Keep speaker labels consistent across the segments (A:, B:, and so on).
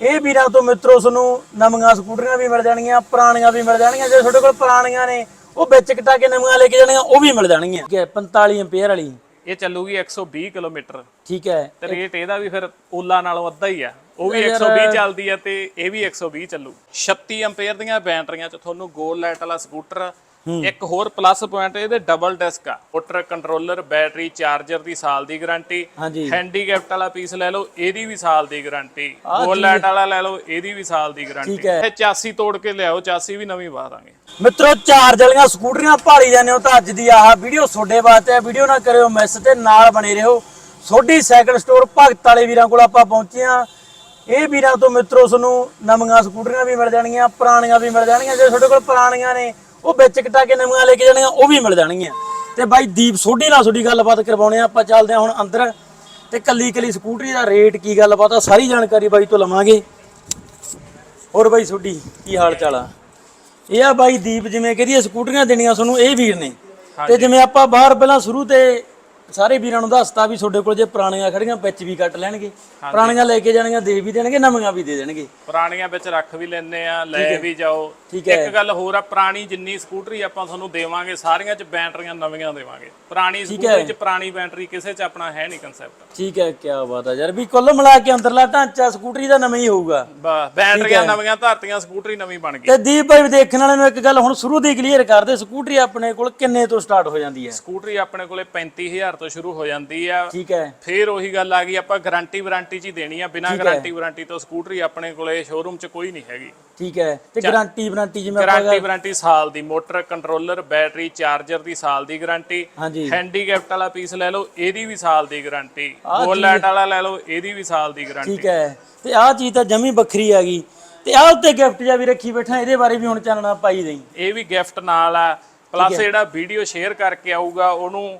A: ਇਹ ਵੀਰਾਂ ਤੋਂ ਮਿੱਤਰੋ ਤੁਹਾਨੂੰ ਨਵੀਆਂ ਸਕੂਟਰੀਆਂ ਵੀ ਮਿਲ ਜਾਣਗੀਆਂ ਪੁਰਾਣੀਆਂ ਵੀ ਮਿਲ ਜਾਣਗੀਆਂ ਜੇ ਤੁਹਾਡੇ ਕੋਲ ਪੁਰਾਣੀਆਂ ਨੇ ਉਹ ਵਿੱਚ ਕਟਾ ਕੇ ਨਵੀਆਂ ਲੈ ਕੇ ਜਾਣੀਆਂ ਉਹ ਵੀ ਮਿਲ ਜਾਣਗੀਆਂ। ਠੀਕ ਹੈ 45 ਐਂਪੀਅਰ ਵਾਲੀ।
B: ਇਹ ਚੱਲੂਗੀ 120 ਕਿਲੋਮੀਟਰ।
A: ਠੀਕ ਹੈ।
B: ਤੇ ਰੇਟ ਇਹਦਾ ਵੀ ਫਿਰ ਓਲਾ ਨਾਲੋਂ ਅੱਧਾ ਹੀ ਆ। ਉਹ ਵੀ 120 ਚੱਲਦੀ ਆ ਤੇ ਇਹ ਵੀ 120 ਚੱਲੂ। 36 ਐਂਪੀਅਰ ਦੀਆਂ ਬੈਟਰੀਆਂ ਚ ਤੁਹਾਨੂੰ ਗੋਲ ਲਾਈਟ ਵਾਲਾ ਸਕੂਟਰ ਇੱਕ ਹੋਰ ਪਲੱਸ ਪੁਆਇੰਟ ਇਹਦੇ ਡਬਲ ਡਿਸਕ ਆ। ਮੋਟਰ ਕੰਟਰੋਲਰ ਬੈਟਰੀ ਚਾਰਜਰ ਦੀ ਸਾਲ ਦੀ ਗਾਰੰਟੀ ਹੈਂਡੀਕੈਪਟ ਵਾਲਾ ਪੀਸ ਲੈ ਲਓ ਇਹਦੀ ਵੀ ਸਾਲ ਦੀ ਗਾਰੰਟੀ ਲਾਈਟ ਵਾਲਾ ਲੈ ਲਓ ਇਹਦੀ ਵੀ ਸਾਲ ਦੀ ਗਾਰੰਟੀ
A: ਹੈ।
B: ਇਹ 84 ਤੋੜ ਕੇ ਲਿਆਓ 84 ਵੀ ਨਵੀਂ ਪਾ ਦਾਂਗੇ।
A: ਮਿੱਤਰੋ ਚਾਰਜ ਵਾਲੀਆਂ ਸਕੂਟਰੀਆਂ ਭਾਲੀ ਜਾਂਦੇ ਹੋ ਤਾਂ ਅੱਜ ਦੀ ਆਹ ਵੀਡੀਓ ਤੁਹਾਡੇ ਵਾਸਤੇ ਹੈ। ਵੀਡੀਓ ਨਾ ਕਰਿਓ ਮਿਸ ਤੇ ਨਾਲ ਬਣੇ ਰਹੋ। ਸੋਢੀ ਸਾਈਕਲ ਸਟੋਰ ਭਗਤ ਵਾਲੇ ਵੀਰਾਂ ਕੋਲ ਆਪਾਂ ਪਹੁੰਚੇ ਆ ਇਹ ਵੀਰਾਂ ਤੋਂ ਮਿੱਤਰੋ ਤੁਹਾਨੂੰ ਨਵੀਆਂ ਸਕੂਟਰੀਆਂ ਵੀ ਮਿਲ ਜਾਣਗੀਆਂ ਪੁਰਾਣੀਆਂ ਵੀ ਮਿਲ ਜਾਣਗੀਆਂ। ਜੇ ਤੁਹਾਡੇ ਕੋਲ ਪੁਰਾਣੀਆਂ ਨੇ ਉਹ ਵਿੱਚ ਕਟਾ ਕੇ ਨਵੀਆਂ ਲੈ ਕੇ ਜਾਣਗੀਆਂ ਉਹ ਵੀ ਮਿਲ ਜਾਣਗੀਆਂ। ਤੇ ਬਾਈ ਦੀਪ ਸੋਢੀ ਨਾਲ ਤੁਹਾਡੀ ਗੱਲਬਾਤ ਕਰਵਾਉਣੇ ਆ ਆਪਾਂ ਚੱਲਦੇ ਆ ਹੁਣ ਅੰਦਰ। ਤੇ ਕੱਲੀ ਕੱਲੀ ਸਕੂਟਰੀ ਦਾ ਰੇਟ ਕੀ ਗੱਲਬਾਤ ਆ ਸਾਰੀ ਜਾਣਕਾਰੀ ਬਾਈ ਤੋਂ ਲਵਾਂਗੇ। ਹੋਰ ਬਾਈ ਸੋਢੀ ਕੀ ਹਾਲ ਚਾਲ ਆ? ਇਹ ਆ ਬਾਈ ਦੀਪ ਜਿਵੇਂ ਕਹਦੀਏ ਸਕੂਟਰੀਆਂ ਦੇਣੀਆਂ ਤੁਹਾਨੂੰ ਇਹ ਵੀਰ ਨੇ। ਤੇ ਜਿਵੇਂ ਆਪਾਂ ਬਾਹਰ ਪਹਿਲਾਂ ਸ਼ੁਰੂ ਤੇ ਸਾਰੇ ਵੀਰਾਂ ਨੂੰ ਦੱਸਤਾ ਵੀ ਤੁਹਾਡੇ ਕੋਲ ਜੇ ਪੁਰਾਣੀਆਂ ਖੜੀਆਂ ਵਿੱਚ ਵੀ ਕੱਟ ਲੈਣਗੇ। ਪੁਰਾਣੀਆਂ ਲੈ ਕੇ ਜਾਣੀਆਂ ਦੇ ਵੀ ਦੇਣਗੇ ਨਵੀਆਂ ਵੀ ਦੇ ਦੇਣਗੇ।
B: ਪੁਰਾਣੀਆਂ ਵਿੱਚ ਰੱਖ ਵੀ ਲੈਨੇ ਆ ਲੈ ਵੀ ਜਾਓ।
A: ਹੈ।
B: ਇੱਕ ਗੱਲ ਹੋਰ ਆ ਪੁਰਾਣੀ ਜਿੰਨੀ ਸਕੂਟਰੀ ਆਪਾਂ ਤੁਹਾਨੂੰ ਦੇਵਾਂਗੇ ਸਾਰੀਆਂ 'ਚ ਬੈਟਰੀਆਂ ਨਵੀਆਂ ਦੇਵਾਂਗੇ। ਪੁਰਾਣੀ ਸਕੂਟਰੀ 'ਚ ਪੁਰਾਣੀ ਬੈਟਰੀ ਕਿਸੇ 'ਚ ਆਪਣਾ ਹੈ ਨਹੀਂ ਕਨਸੈਪਟ
A: ਠੀਕ ਹੈ ਕੀ ਬਾਤ ਆ ਯਾਰ ਵੀ ਕੁੱਲ ਮਿਲਾ ਕੇ ਅੰਦਰਲਾ ਢਾਂਚਾ ਸਕੂਟਰੀ ਦਾ ਨਵਾਂ ਹੀ ਹੋਊਗਾ।
B: ਬੈਟਰੀਆਂ ਨਵੀਆਂ ਧਰਤੀਆਂ ਸਕੂਟਰੀ ਨਵੀਂ ਬਣ ਗਈ।
A: ਤੇ ਦੀਪ ਭਾਈ ਵੀ ਦੇਖਣ ਵਾਲੇ ਨੂੰ ਇੱਕ ਗੱਲ ਹੁਣ ਸ਼ੁਰੂ ਦੀ ਕਲੀਅਰ ਕਰਦੇ ਸਕੂਟਰੀ ਆਪਣੇ ਕੋਲ ਕਿੰਨੇ ਤੋਂ ਸਟਾਰਟ ਹੋ ਜਾਂਦੀ ਹੈ?
B: ਸਕੂਟਰੀ ਆਪਣੇ ਕੋਲੇ 35000 ਤੋਂ ਸ਼ੁਰੂ ਹੋ ਜਾਂਦੀ ਆ।
A: ਠੀਕ ਹੈ।
B: ਫੇਰ ਉਹੀ ਗੱਲ ਆ ਗਈ ਆਪਾਂ ਗਾਰੰਟੀ ਵਾਰੰਟੀ 'ਚ ਹੀ ਦੇਣੀ ਆ। ਬਿਨਾਂ ਗਾਰੰਟੀ ਵਾਰੰਟੀ ਤੋਂ ਸਕੂਟਰੀ ਆਪਣੇ ਕੋਲੇ ਸ਼ੋਰੂਮ 'ਚ ਕੋਈ ਨਹੀਂ ਹੈਗੀ।
A: ਠੀਕ ਹੈ। ਤੇ ਗਾਰੰਟੀ ਵਾਰੰਟੀ ਜਿਵੇਂ ਆਪਾਂ
B: ਗਾਰੰਟੀ ਵਾਰੰਟੀ ਸਾਲ ਦੀ ਮੋਟਰ ਕੰਟਰੋਲਰ ਬੈਟਰੀ ਚਾਰਜਰ ਦੀ ਸਾਲ ਦੀ ਗਾਰੰਟੀ ਹੈਂਡੀਕੈਪਟ ਵਾਲਾ ਪੀਸ ਲੈ ਲਓ ਇਹਦੀ ਵੀ ਸਾਲ ਦੀ ਗਾਰੰਟੀ ਲਾਈਟ ਵਾਲਾ ਲੈ ਲਓ ਇਹਦੀ ਵੀ ਸਾਲ ਦੀ ਗਾਰੰਟੀ
A: ਠੀਕ ਹੈ। ਤੇ ਆਹ ਚੀਜ਼ ਤਾਂ ਜਮੀ ਵੱਖਰੀ ਆ ਗਈ। ਤੇ ਆਹ ਉੱਤੇ ਗਿਫਟ ਜਾ ਵੀ ਰੱਖੀ ਬੈਠਾ ਇਹਦੇ ਬਾਰੇ ਵੀ ਹੁਣ ਚਾਨਣਾ ਪਾਈ ਦੇਈ।
B: ਇਹ ਵੀ ਗਿਫਟ ਨਾਲ ਆ। ਪਲੱਸ ਜਿਹੜਾ ਵੀਡੀਓ ਸ਼ੇਅਰ ਕਰਕੇ ਆਊਗਾ ਉਹਨੂੰ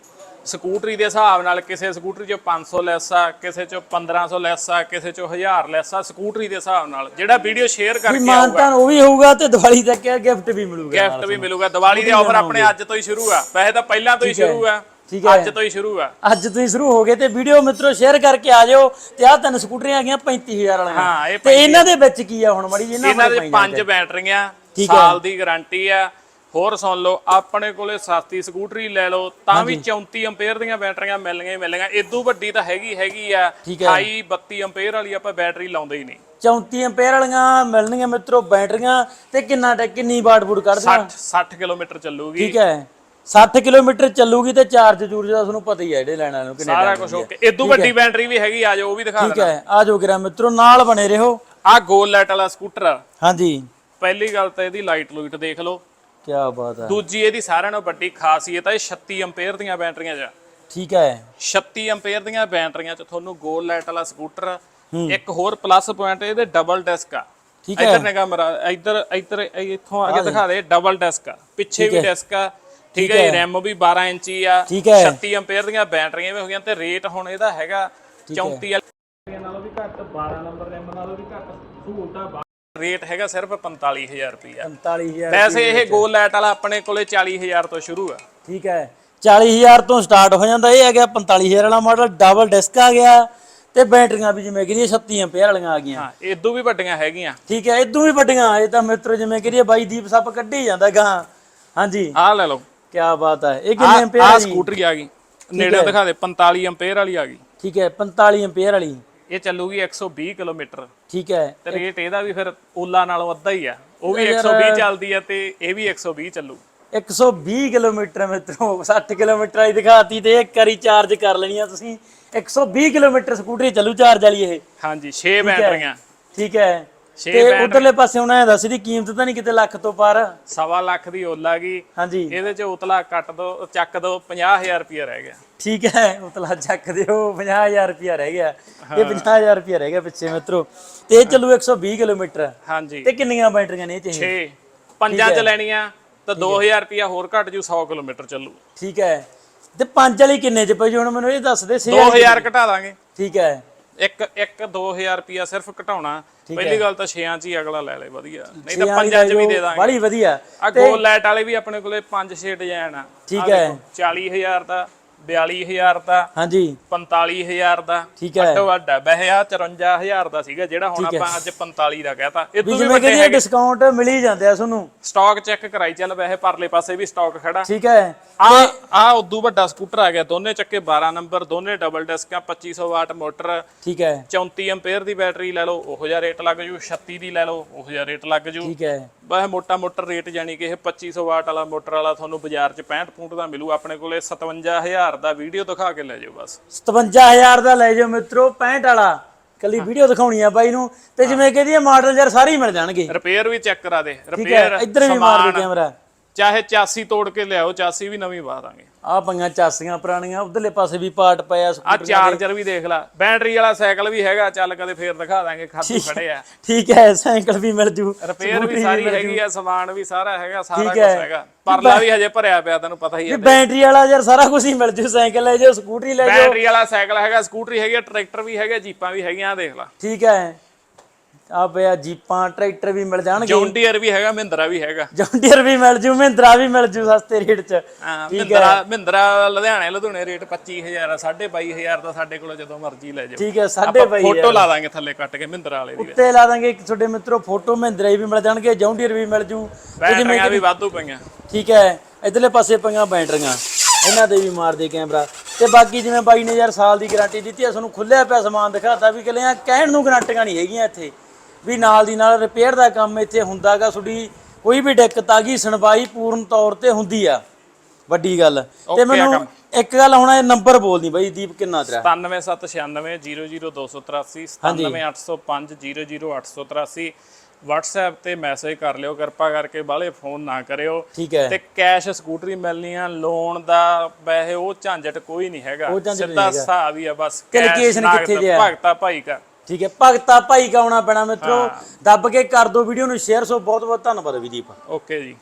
B: ਸਕੂਟਰੀ ਦੇ ਹਿਸਾਬ ਨਾਲ ਕਿਸੇ ਸਕੂਟਰੀ 'ਚ 500 ਲੈਸ ਆ ਕਿਸੇ 'ਚ 1500 ਲੈਸ ਆ ਕਿਸੇ 'ਚ 1000 ਲੈਸ ਆ ਸਕੂਟਰੀ ਦੇ ਹਿਸਾਬ ਨਾਲ। ਜਿਹੜਾ ਵੀਡੀਓ ਸ਼ੇਅਰ ਕਰਕੇ ਆਊਗਾ।
A: ਉਹ ਵੀ ਹੋਊਗਾ ਤੇ ਦੀਵਾਲੀ ਤੱਕ ਇਹ ਗਿਫਟ ਵੀ ਮਿਲੂਗਾ
B: ਗਿਫਟ ਵੀ ਮਿਲੂਗਾ। ਦੀਵਾਲੀ ਦੇ ਆਫਰ ਆਪਣੇ ਅੱਜ ਤੋਂ ਹੀ ਸ਼ੁਰੂ ਆ। ਵੈਸੇ ਤਾਂ ਪਹਿਲਾਂ ਤੋਂ ਹੀ ਸ਼ੁਰੂ ਆ।
A: ਠੀਕ ਹੈ।
B: ਅੱਜ ਤੋਂ ਹੀ ਸ਼ੁਰੂ ਆ।
A: ਅੱਜ ਤੁਸੀਂ ਸ਼ੁਰੂ ਹੋ ਗਏ ਤੇ ਵੀਡੀਓ ਮਿੱਤਰੋ ਸ਼ੇਅਰ ਕਰਕੇ ਆ ਜਾਓ ਤੇ ਆਹ ਤਿੰਨ ਸਕੂਟਰੀਆਂ ਆ ਗਈਆਂ 35000 ਵਾਲੀਆਂ।
B: ਹਾਂ,
A: ਤੇ ਇਹਨਾਂ ਦੇ ਵਿੱਚ ਕੀ ਆ ਹੁਣ ਮੜੀ ਇਹਨਾਂ
B: ਦੇ ਪੰਜ ਬੈਟਰੀਆਂ
A: ਹੈ।
B: ਸਾਲ ਦੀ ਗਾਰੰਟੀ ਆ। ਹੋਰ ਸੁਣ ਲਓ ਆਪਣੇ ਕੋਲੇ ਸਸਤੀ ਸਕੂਟਰੀ ਲੈ ਲਓ ਤਾਂ ਵੀ 34 ਐਂਪੀਅਰ ਦੀਆਂ ਬੈਟਰੀਆਂ ਮਿਲਣਗੀਆਂ ਹੀ ਮਿਲਣਗੀਆਂ। ਇਦੋਂ ਵੱਡੀ ਤਾਂ ਹੈਗੀ ਹੈਗੀ ਆ।
A: ਠੀਕ ਹੈ।
B: 28 32 ਐਂਪੀਅਰ ਵਾਲੀ ਆਪਾਂ ਬੈਟਰੀ ਲਾਉਂਦੇ ਹੀ ਨਹੀਂ।
A: 34 ਐਂਪੀਅਰ ਵਾਲੀਆਂ ਮਿਲਣਗੀਆਂ ਮਿੱਤਰੋ ਬੈਟਰੀਆਂ ਤੇ ਕਿੰਨਾ ਟੈ ਕਿੰਨੀ ਵਾਟ ਬੂਟ ਕੱਢਦੀਆਂ
B: 60 60 ਕਿਲੋਮੀਟਰ ਚੱਲੂਗੀ।
A: ਠੀਕ ਹੈ। 60 ਕਿਲੋਮੀਟਰ ਚੱਲੂਗੀ ਤੇ ਚਾਰਜ ਚੂਰਜ ਦਾ ਤੁਹਾਨੂੰ ਪਤਾ ਹੀ ਹੈ ਜਿਹੜੇ ਲੈਣਾ ਨੂੰ ਕਿੰਨੇ
B: ਸਾਰਾ ਕੁਝ। ਓਕੇ। ਇਦੋਂ ਵੱਡੀ ਬੈਟਰੀ ਵੀ ਹੈਗੀ ਆ ਜਾਓ ਉਹ ਵੀ ਦਿਖਾ
A: ਠੀਕ
B: ਦੇਣਾ।
A: ਹੈ। ਆ ਜਾਓ ਗਿਰਾ ਮਿੱਤਰੋ ਨਾਲ ਬਣੇ ਰਹੋ।
B: ਆ ਗੋਲ ਲਾਈਟ ਵਾਲਾ ਸਕੂਟਰ।
A: ਹਾਂਜੀ।
B: ਪਹਿਲੀ ਗੱਲ ਤਾਂ ਇਹਦੀ ਲਾਈਟ ਲੂਈਟ ਦੇਖ ਲਓ।
A: ਕੀ ਬਾਤ ਹੈ।
B: ਦੂਜੀ ਇਹਦੀ ਸਾਰਿਆਂ ਨਾਲੋਂ ਵੱਡੀ ਖਾਸੀਅਤ ਹੈ ਇਹ 36 ਐਂਪੀਅਰ ਦੀਆਂ ਬੈਟਰੀਆਂ ਚ।
A: ਠੀਕ ਹੈ।
B: 36 ਐਂਪੀਅਰ ਦੀਆਂ ਬੈਟਰੀਆਂ ਚ ਤੁਹਾਨੂੰ ਗੋਲ ਲਾਈਟ ਵਾਲਾ ਸਕੂਟਰ ਇੱਕ ਹੋਰ ਪਲੱਸ ਪੁਆਇੰਟ ਇਹਦੇ ਡਬਲ ਡਿਸਕ ਆ।
A: ਠੀਕ
B: ਇੱਧਰ ਨਿਗਾ ਮਰਾ ਇੱਧਰ ਇੱਧਰ ਇੱਥੋਂ ਆ ਕੇ ਦਿਖਾ ਦੇ ਡਬਲ ਡਿਸਕ ਆ। ਪਿੱਛੇ ਵੀ ਡਿਸਕ ਆ। ਠੀਕ ਹੈ ਰੈਮ ਵੀ 12 ਇੰਚੀ ਆ।
A: ਠੀਕ ਹੈ।
B: 36 ਐਂਪੀਅਰ ਦੀਆਂ ਬੈਟਰੀਆਂ ਵੀ ਹੋ ਗਈਆਂ ਤੇ ਰੇਟ ਹੁਣ ਇਹਦਾ ਹੈਗਾ 34 ਵਾਲੀ ਨਾਲੋਂ ਵੀ ਘੱਟ 12 ਨੰਬਰ ਰੈਮ ਨਾਲੋਂ ਵੀ ਘੱਟ ਸਹੂਲਤਾਂ ਰੇਟ ਹੈਗਾ ਸਿਰਫ 45000 ਰੁਪਇਆ
A: 45000
B: ਵੈਸੇ ਇਹ ਗੋਲ ਲਾਈਟ ਵਾਲਾ ਆਪਣੇ ਕੋਲੇ 40000 ਤੋਂ ਸ਼ੁਰੂ ਆ।
A: ਠੀਕ ਹੈ। 40000 ਤੋਂ ਸਟਾਰਟ ਹੋ ਜਾਂਦਾ ਇਹ ਆ ਗਿਆ 45000 ਵਾਲਾ ਮਾਡਲ ਡਬਲ ਡਿਸਕ ਆ ਗਿਆ ਤੇ ਬੈਟਰੀਆਂ ਵੀ ਜਿਵੇਂ ਕਰੀਏ 36 ਐਂਪੀਅਰ ਵਾਲੀਆਂ ਆ ਗਈਆਂ।
B: ਹਾਂ ਇਦੋਂ ਵੀ ਵੱਡੀਆਂ ਹੈਗੀਆਂ।
A: ਠੀਕ ਹੈ ਇਦੋਂ ਵੀ ਵੱਡੀਆਂ ਇਹ ਤਾਂ ਮਿੱਤਰੋ ਜਿਵੇਂ ਕਰੀਏ ਬਾਈ ਦੀਪ ਸੱਪ ਕੱਢੀ ਜਾਂਦਾ ਗਾਂ ਹਾਂਜੀ।
B: ਆਹ ਲੈ ਲਓ।
A: ਕੀ ਬਾਤ ਹੈ ਇਹ ਕਿੰਨੇ ਐਂਪੀਅਰ ਵਾਲੀ?
B: ਸਕੂਟਰੀ ਆ ਗਈ। ਨੇੜੇ ਦਿਖਾ ਦੇ 45 ਐਂਪੀਅਰ ਵਾਲੀ ਆ ਗਈ।
A: ਠੀਕ ਹੈ 45 ਐਂਪੀਅਰ ਵਾਲੀ।
B: ਇਹ ਚੱਲੂਗੀ 120 ਕਿਲੋਮੀਟਰ।
A: ਠੀਕ ਹੈ।
B: ਤੇ ਰੇਟ ਇਹਦਾ ਵੀ ਫਿਰ ਓਲਾ ਨਾਲੋਂ ਅੱਧਾ ਹੀ ਆ। ਉਹ ਵੀ 120 ਚੱਲਦੀ ਆ ਤੇ ਇਹ ਵੀ 120 ਚੱਲੂ।
A: 120 ਕਿਲੋਮੀਟਰ ਮਿੱਤਰੋ 60 ਕਿਲੋਮੀਟਰ ਵਾਲੀ ਦਿਖਾਤੀ ਤੇ ਇੱਕ ਵਾਰੀ ਚਾਰਜ ਕਰ ਲੈਣੀ ਆ ਤੁਸੀਂ। 120 ਕਿਲੋਮੀਟਰ ਸਕੂਟਰੀ ਚੱਲੂ ਚਾਰਜ ਵਾਲੀ ਇਹ।
B: ਹਾਂਜੀ 6 ਬੈਟਰੀਆਂ
A: ਠੀਕ ਹੈ। ਤੇ ਉਧਰਲੇ ਪਾਸੇ ਹੁਣ ਐ ਦੱਸ ਦੀ ਕੀਮਤ ਤਾਂ ਨਹੀਂ ਕਿਤੇ ਲੱਖ ਤੋਂ ਪਾਰ।
B: ਸਵਾ ਲੱਖ ਦੀ ਓਲਾ ਗਈ
A: ਹਾਂਜੀ।
B: ਇਹਦੇ ਚ ਉਤਲਾ ਕੱਟ ਦੋ ਚੱਕ ਦੋ 50000 ਰੁਪਇਆ ਰਹਿ ਗਿਆ।
A: ਠੀਕ ਹੈ ਉਤਲਾ ਚੱਕ ਦਿਓ 50000 ਰੁਪਿਆ ਰਹਿ ਗਿਆ। ਇਹ 50000 ਰੁਪਿਆ ਰਹਿ ਗਿਆ ਪਿੱਛੇ ਮਿੱਤਰੋ। ਤੇ ਚੱਲੂ 120 ਕਿਲੋਮੀਟਰ।
B: ਹਾਂਜੀ।
A: ਤੇ ਕਿੰਨੀਆਂ ਬੈਟਰੀਆਂ ਨੇ ਇਹ ਚ ਇਹ?
B: 6 ਪੰਜਾਂ ਚ ਲੈਣੀਆਂ ਤਾਂ 2000 ਰੁਪਇਆ ਹੋਰ ਘੱਟ ਜੂ 100 ਕਿਲੋਮੀਟਰ ਚੱਲੂ।
A: ਠੀਕ ਹੈ। ਤੇ ਪੰਜ ਵਾਲੀ ਕਿੰਨੇ ਚ ਪਈ? ਹੁਣ ਮੈਨੂੰ ਇਹ ਦੱਸ ਦੇ ਛੇ
B: 2000 ਘਟਾ ਦਾਂਗੇ।
A: ਠੀਕ ਹੈ।
B: ਇੱਕ ਇੱਕ 2000 ਰੁਪਇਆ ਸਿਰਫ ਘਟਾਉਣਾ। ਪਹਿਲੀ ਗੱਲ ਤਾਂ 6ਾਂ ਚ ਹੀ ਅਗਲਾ ਲੈ ਲੈ ਵਧੀਆ। ਨਹੀਂ ਤਾਂ
A: ਵਾਲੀ
B: ਪੰਜਾਂ ਚ ਵੀ ਦੇ ਦਾਂਗੇ।
A: ਬੜੀ ਵਧੀਆ।
B: ਆ ਗੋਲ ਲਾਈਟ ਵਾਲੇ ਵੀ ਆਪਣੇ ਕੋਲੇ 5-6 ਡਿਜ਼ਾਈਨ ਆ।
A: ਠੀਕ ਹੈ।
B: ਦੇਖੋ, 40000 ਦਾ 42000 ਦਾ
A: ਹਾਂਜੀ।
B: 45000 ਦਾ
A: ਠੀਕ ਹੈ।
B: ਅੱਡੋ ਅੱਡ ਹੈ। ਵੈਸੇ ਆ 54000 ਦਾ ਸੀਗਾ ਜਿਹੜਾ ਹੁਣ ਆਪਾਂ ਅੱਜ 45 ਦਾ ਕਹਿਤਾ। ਇਹ ਤੋਂ ਵੀ ਵੱਡੇ
A: ਕਿ ਡਿਸਕਾਊਂਟ ਮਿਲ ਹੀ ਜਾਂਦੇ ਆ ਤੁਹਾਨੂੰ।
B: ਸਟਾਕ ਚੈੱਕ ਕਰਾਈ ਚੱਲ ਵੈਸੇ ਪਰਲੇ ਪਾਸੇ ਵੀ ਸਟਾਕ ਖੜਾ।
A: ਠੀਕ ਹੈ।
B: ਆ ਆ ਉਦੋਂ ਵੱਡਾ ਸਕੂਟਰ ਆ ਗਿਆ ਦੋਨੇ ਚੱਕੇ 12 ਨੰਬਰ ਦੋਨੇ ਡਬਲ ਡਿਸਕਾਂ 2500 ਵਾਟ ਮੋਟਰ।
A: ਠੀਕ ਹੈ।
B: 34 ਐਂਪੀਅਰ ਦੀ ਬੈਟਰੀ ਲੈ ਲਓ ਉਹੋ ਜਿਹਾ ਰੇਟ ਲੱਗ ਜੂ 36 ਦੀ ਲੈ ਲਓ ਉਹੋ ਜਿਹਾ ਰੇਟ ਲੱਗ ਜੂ।
A: ਠੀਕ ਹੈ।
B: ਬਸ ਮੋਟਾ ਮੋਟਰ ਰੇਟ ਜਾਨੀ ਕਿ ਇਹ 2500 ਵਾਟ ਵਾਲਾ ਮੋਟਰ ਵਾਲਾ ਤੁਹਾਨੂੰ ਬਾਜ਼ਾਰ 'ਚ 65 ਫੁੱਟ ਦਾ ਮਿਲੂ। ਆਪਣੇ ਕੋਲੇ 57000 ਦਾ ਵੀਡੀਓ ਦਿਖਾ ਕੇ ਲੈ ਜਾਓ ਬਸ।
A: 57000 ਦਾ ਲੈ ਜਾਓ ਮਿੱਤਰੋ 65 ਵਾਲਾ। ਕੱਲੀ ਵੀਡੀਓ ਦਿਖਾਉਣੀ ਆ ਬਾਈ ਨੂੰ। ਤੇ ਜਿਵੇਂ ਕਹਦੀ ਮਾਡਲ ਯਾਰ ਸਾਰੇ ਹੀ ਮਿਲ ਜਾਣਗੇ।
B: ਰਿਪੇਅਰ ਵੀ ਚੈੱਕ ਕਰਾ ਦੇ। ਰਿਪੇਅਰ
A: ਇੱਧਰ ਵੀ ਮਾਰ ਦੇ ਕੈਮਰਾ।
B: ਚਾਹੇ 84 ਤੋੜ ਕੇ ਲਿਆਓ 84 ਵੀ ਨਵੀਂ ਪਾ ਦਾਂਗੇ।
A: ਆ ਪੰਗਾ ਚਾਸੀਆਂ ਪੁਰਾਣੀਆਂ ਉਧਰਲੇ ਪਾਸੇ ਵੀ ਪਾਰਟ ਪਿਆ
B: ਆ ਚਾਰਜਰ ਵੀ ਦੇਖ ਲੈ ਬੈਟਰੀ ਵਾਲਾ ਸਾਈਕਲ ਵੀ ਹੈਗਾ ਚੱਲ ਕਦੇ ਫੇਰ ਦਿਖਾ ਦਾਂਗੇ ਖਾਤੂ ਖੜੇ ਆ।
A: ਠੀਕ ਹੈ ਸਾਈਕਲ ਵੀ ਮਿਲ ਜੂ
B: ਰਿਪੇਅਰ ਵੀ ਸਾਰੀ ਹੈਗੀ ਆ ਸਮਾਨ ਵੀ ਸਾਰਾ ਹੈਗਾ ਸਾਰਾ ਕੁਝ। ਹੈਗਾ। ਪਰਲਾ ਵੀ ਹਜੇ ਭਰਿਆ ਪਿਆ ਤੈਨੂੰ ਪਤਾ ਹੀ ਹੈ
A: ਬੈਟਰੀ ਵਾਲਾ ਯਾਰ ਸਾਰਾ ਕੁਝ ਹੀ ਮਿਲ ਜੂ ਸਾਈਕਲ ਲੈ ਜਾਓ ਸਕੂਟਰੀ ਲੈ ਜਾਓ।
B: ਬੈਟਰੀ ਵਾਲਾ ਸਾਈਕਲ ਹੈਗਾ ਸਕੂਟਰੀ ਹੈਗੀ ਆ ਟਰੈਕਟਰ ਵੀ ਹੈਗਾ ਜੀਪਾਂ ਵੀ ਹੈਗੀਆਂ ਦੇਖ ਲੈ।
A: ਠੀਕ ਹੈ। ਆ ਪਿਆ ਜੀਪਾਂ ਟਰੈਕਟਰ ਵੀ ਮਿਲ ਜਾਣਗੇ।
B: ਜੌਨ ਡੀਅਰ ਵੀ ਹੈਗਾ ਮਹਿੰਦਰਾ ਵੀ ਹੈਗਾ।
A: ਜੌਂਡੀਅਰ ਵੀ ਮਿਲ ਜੂ ਮਹਿੰਦਰਾ ਵੀ ਮਿਲ ਜੂ ਸਸਤੇ ਰੇਟ 'ਚ।
B: ਮਹਿੰਦਰਾ ਮਹਿੰਦਰਾ ਲੁਧਿਆਣੇ ਲੁਧਿਆਣੇ ਰੇਟ 25000 ਆ 22500 ਦਾ ਸਾਡੇ ਕੋਲ ਜਦੋਂ ਮਰਜ਼ੀ ਲੈ ਜਾਓ।
A: ਠੀਕ ਹੈ ਸਾਢੇ ਬਾਈ
B: ਫੋਟੋ ਲਾ ਦਾਂਗੇ ਥੱਲੇ ਕੱਟ ਕੇ ਮਹਿੰਦਰਾ ਵਾਲੇ ਦੀ।
A: ਉੱਤੇ ਲਾ ਦਾਂਗੇ ਇੱਕ ਤੁਹਾਡੇ ਮਿੱਤਰੋ ਫੋਟੋ ਮਹਿੰਦਰਾ ਵੀ ਮਿਲ ਜਾਣਗੇ ਜੌਂਡੀਅਰ ਵੀ ਮਿਲ ਜੂ।
B: ਬੈਟਰੀਆਂ ਵੀ ਵਾਧੂ ਪਈਆਂ।
A: ਠੀਕ ਹੈ ਇਧਰਲੇ ਪਾਸੇ ਪਈਆਂ ਬੈਟਰੀਆਂ। ਇਹਨਾਂ ਤੇ ਵੀ ਮਾਰਦੇ ਕੈਮਰਾ। ਤੇ ਬਾਕੀ ਜਿਵੇਂ ਬਾਈ ਨੇ ਯਾਰ ਸਾਲ ਦੀ ਗਾਰੰਟੀ ਦਿੱਤੀ ਆ ਤੁਹਾਨੂੰ ਖੁੱਲਿਆ ਪਿਆ ਸਮਾਨ ਦਿਖਾਤਾ ਵੀ ਕਿਲਿਆਂ ਕਹਿਣ ਨੂੰ ਗਾਰੰਟੀਆਂ ਨਹੀਂ ਹੈਗੀਆਂ ਇੱਥੇ। ਵੀ ਨਾਲ ਦੀ ਨਾਲ ਰਿਪੇਅਰ ਦਾ ਕੰਮ ਇੱਥੇ ਹੁੰਦਾਗਾ ਤੁਹਾਡੀ ਕੋਈ ਵੀ ਦਿੱਕਤ ਆ ਗਈ ਸੁਣਵਾਈ ਪੂਰਨ ਤੌਰ ਤੇ ਹੁੰਦੀ ਆ। ਵੱਡੀ ਗੱਲ। ਤੇ ਮੈਨੂੰ ਇੱਕ ਗੱਲ ਹੁਣ ਇਹ ਨੰਬਰ ਬੋਲਦੀ ਬਾਈ ਦੀਪ ਕਿੰਨਾ ਤੇਰਾ?
B: 9796900283 9780500883 WhatsApp ਤੇ ਮੈਸੇਜ ਕਰ ਲਿਓ ਕਿਰਪਾ ਕਰਕੇ ਬਾਹਲੇ ਫੋਨ ਨਾ ਕਰਿਓ। ਤੇ ਕੈਸ਼ ਸਕੂਟਰੀ ਮਿਲਣੀ ਆ ਲੋਨ ਦਾ ਵੈਸੇ ਉਹ ਝੰਜਟ ਕੋਈ ਨਹੀਂ ਹੈਗਾ। ਸਿੱਧਾ। ਹਿਸਾਬ ਹੀ ਆ ਬਸ
A: ਜੇ ਆ?
B: ਭਗਤਾ ਭਾਈ ਕਾ
A: ਠੀਕ ਹੈ। ਭਗਤਾ ਭਾਈ ਕਾ ਆਉਣਾ ਪੈਣਾ ਮਿੱਤਰੋ। ਦੱਬ ਕੇ ਕਰ ਦਿਓ ਵੀਡੀਓ ਨੂੰ ਸ਼ੇਅਰ। ਸੋ ਬਹੁਤ ਬਹੁਤ ਧੰਨਵਾਦ ਵੀ ਦੀਪ
B: ਓਕੇ ਜੀ।